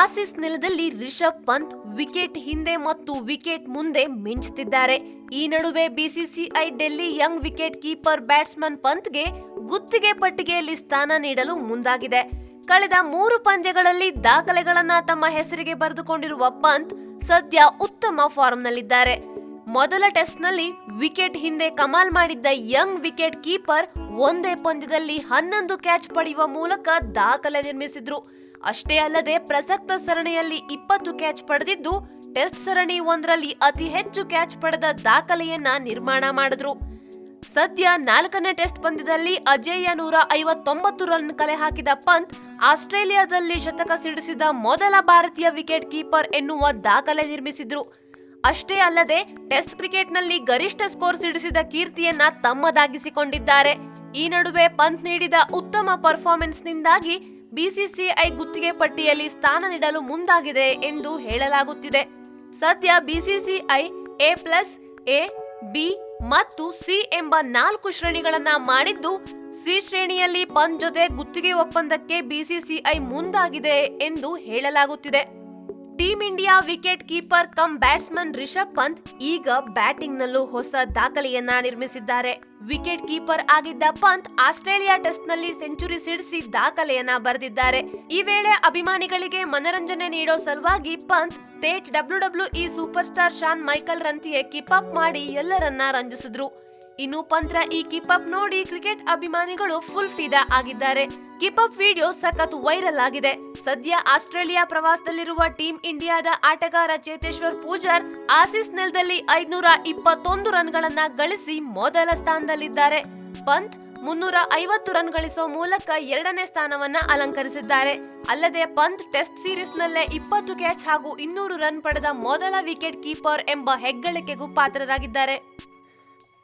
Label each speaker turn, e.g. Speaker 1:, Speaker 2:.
Speaker 1: Aussies ನೆಲದಲ್ಲಿ Rishabh Pant wicket ಹಿಂದೆ ಮತ್ತು ವಿಕೆಟ್ ಮುಂದೆ ಮಿಂಚುತ್ತಿದ್ದಾರೆ. ಈ ನಡುವೆ BCCI Delhi young wicket keeper batsman ಪಂತ್ಗೆ ಗುತ್ತಿಗೆ ಪಟ್ಟಿಗೆಯಲ್ಲಿ ಸ್ಥಾನ ನೀಡಲು ಮುಂದಾಗಿದೆ. ಕಳೆದ ಮೂರು ಪಂದ್ಯಗಳಲ್ಲಿ ದಾಖಲೆಗಳನ್ನ ತಮ್ಮ ಹೆಸರಿಗೆ ಬರೆದುಕೊಂಡಿರುವ ಪಂತ್ ಸದ್ಯ ಉತ್ತಮ ಫಾರ್ಮ್ನಲ್ಲಿದ್ದಾರೆ. ಮೊದಲ ಟೆಸ್ಟ್ನಲ್ಲಿ ವಿಕೆಟ್ ಹಿಂದೆ ಕಮಾಲ್ ಮಾಡಿದ್ದ ಯಂಗ್ ವಿಕೆಟ್ ಕೀಪರ್ ಒಂದೇ ಪಂದ್ಯದಲ್ಲಿ ಹನ್ನೊಂದು ಕ್ಯಾಚ್ ಪಡೆಯುವ ಮೂಲಕ ದಾಖಲೆ ನಿರ್ಮಿಸಿದ್ರು. ಅಷ್ಟೇ ಅಲ್ಲದೆ ಪ್ರಸಕ್ತ ಸರಣಿಯಲ್ಲಿ ಇಪ್ಪತ್ತು ಕ್ಯಾಚ್ ಪಡೆದಿದ್ದು ಟೆಸ್ಟ್ ಸರಣಿ ಒಂದರಲ್ಲಿ ಅತಿ ಹೆಚ್ಚು ಕ್ಯಾಚ್ ಪಡೆದ ದಾಖಲೆಯನ್ನ ನಿರ್ಮಾಣ ಮಾಡಿದ್ರು. ಸದ್ಯ ನಾಲ್ಕನೇ ಟೆಸ್ಟ್ ಪಂದ್ಯದಲ್ಲಿ ಅಜೇಯ ನೂರ ಐವತ್ತೊಂಬತ್ತು ರನ್ ಕಲೆ ಹಾಕಿದ ಪಂತ್, ಆಸ್ಟ್ರೇಲಿಯಾದಲ್ಲಿ ಶತಕ ಸಿಡಿಸಿದ ಮೊದಲ ಭಾರತೀಯ ವಿಕೆಟ್ ಕೀಪರ್ ಎನ್ನುವ ದಾಖಲೆ ನಿರ್ಮಿಸಿದ್ರು. ಅಷ್ಟೇ ಅಲ್ಲದೆ ಟೆಸ್ಟ್ ಕ್ರಿಕೆಟ್ನಲ್ಲಿ ಗರಿಷ್ಠ ಸ್ಕೋರ್ ಸಿಡಿಸಿದ ಕೀರ್ತಿಯನ್ನ ತಮ್ಮದಾಗಿಸಿಕೊಂಡಿದ್ದಾರೆ. ಈ ನಡುವೆ ಪಂತ್ ನೀಡಿದ ಉತ್ತಮ ಪರ್ಫಾರ್ಮೆನ್ಸ್ನಿಂದಾಗಿ ಬಿಸಿಸಿಐ ಗುತ್ತಿಗೆ ಪಟ್ಟಿಯಲ್ಲಿ ಸ್ಥಾನ ನೀಡಲು ಮುಂದಾಗಿದೆ ಎಂದು ಹೇಳಲಾಗುತ್ತಿದೆ. ಸದ್ಯ BCCI A plus, A, B ಮತ್ತು ಸಿ ಎಂಬ ನಾಲ್ಕು ಶ್ರೇಣಿಗಳನ್ನ ಮಾಡಿದ್ದು, ಸಿ ಶ್ರೇಣಿಯಲ್ಲಿ ಪಂತ್ ಜೊತೆ ಗುತ್ತಿಗೆ ಒಪ್ಪಂದಕ್ಕೆ ಬಿಸಿಸಿಐ ಮುಂದಾಗಿದೆ ಎಂದು ಹೇಳಲಾಗುತ್ತಿದೆ. Team India wicket keeper cum batsman Rishabh Pant ಈಗ ಬ್ಯಾಟಿಂಗ್ ನಲ್ಲೂ ಹೊಸ ದಾಖಲೆಯನ್ನ ನಿರ್ಮಿಸಿದ್ದಾರೆ. ವಿಕೆಟ್ ಕೀಪರ್ ಆಗಿದ್ದ ಪಂತ್ ಆಸ್ಟ್ರೇಲಿಯಾ ಟೆಸ್ಟ್ನಲ್ಲಿ ಸೆಂಚುರಿ ಸಿಡಿಸಿ ದಾಖಲೆಯನ್ನ ಬರೆದಿದ್ದಾರೆ. ಈ ವೇಳೆ ಅಭಿಮಾನಿಗಳಿಗೆ ಮನರಂಜನೆ ನೀಡೋ ಸಲುವಾಗಿ Pant ತೇಟ್ W W E superstar Shawn Michael ರಂತಿಯೇ kip up ಮಾಡಿ ಎಲ್ಲರನ್ನ ರಂಜಿಸಿದ್ರು. ಇನ್ನು ಪಂತ್ರ ಈ ಕಿಪ್ ಅಪ್ ನೋಡಿ ಕ್ರಿಕೆಟ್ ಅಭಿಮಾನಿಗಳು ಫುಲ್ ಫಿದಾ ಆಗಿದ್ದಾರೆ. ಕಿಪ್ ಅಪ್ ವಿಡಿಯೋ ಸಖತ್ ವೈರಲ್ ಆಗಿದೆ. ಸದ್ಯ ಆಸ್ಟ್ರೇಲಿಯಾ ಪ್ರವಾಸದಲ್ಲಿರುವ ಟೀಂ ಇಂಡಿಯಾದ ಆಟಗಾರ ಚೇತೇಶ್ವರ್ ಪೂಜಾರ್ ಆಸಿಸ್ ನೆಲದಲ್ಲಿ ಐದ್ನೂರ ಇಪ್ಪತ್ತೊಂದು ರನ್ಗಳನ್ನ ಗಳಿಸಿ ಮೊದಲ ಸ್ಥಾನದಲ್ಲಿದ್ದಾರೆ. ಪಂತ್ ಮುನ್ನೂರ ಐವತ್ತು ರನ್ ಗಳಿಸೋ ಮೂಲಕ ಎರಡನೇ ಸ್ಥಾನವನ್ನ ಅಲಂಕರಿಸಿದ್ದಾರೆ. ಅಲ್ಲದೆ ಪಂತ್ ಟೆಸ್ಟ್ ಸೀರೀಸ್ನಲ್ಲೇ ಇಪ್ಪತ್ತು ಕ್ಯಾಚ್ ಹಾಗೂ ಇನ್ನೂರು ರನ್ ಪಡೆದ ಮೊದಲ ವಿಕೆಟ್ ಕೀಪರ್ ಎಂಬ ಹೆಗ್ಗಳಿಕೆಗೂ ಪಾತ್ರರಾಗಿದ್ದಾರೆ.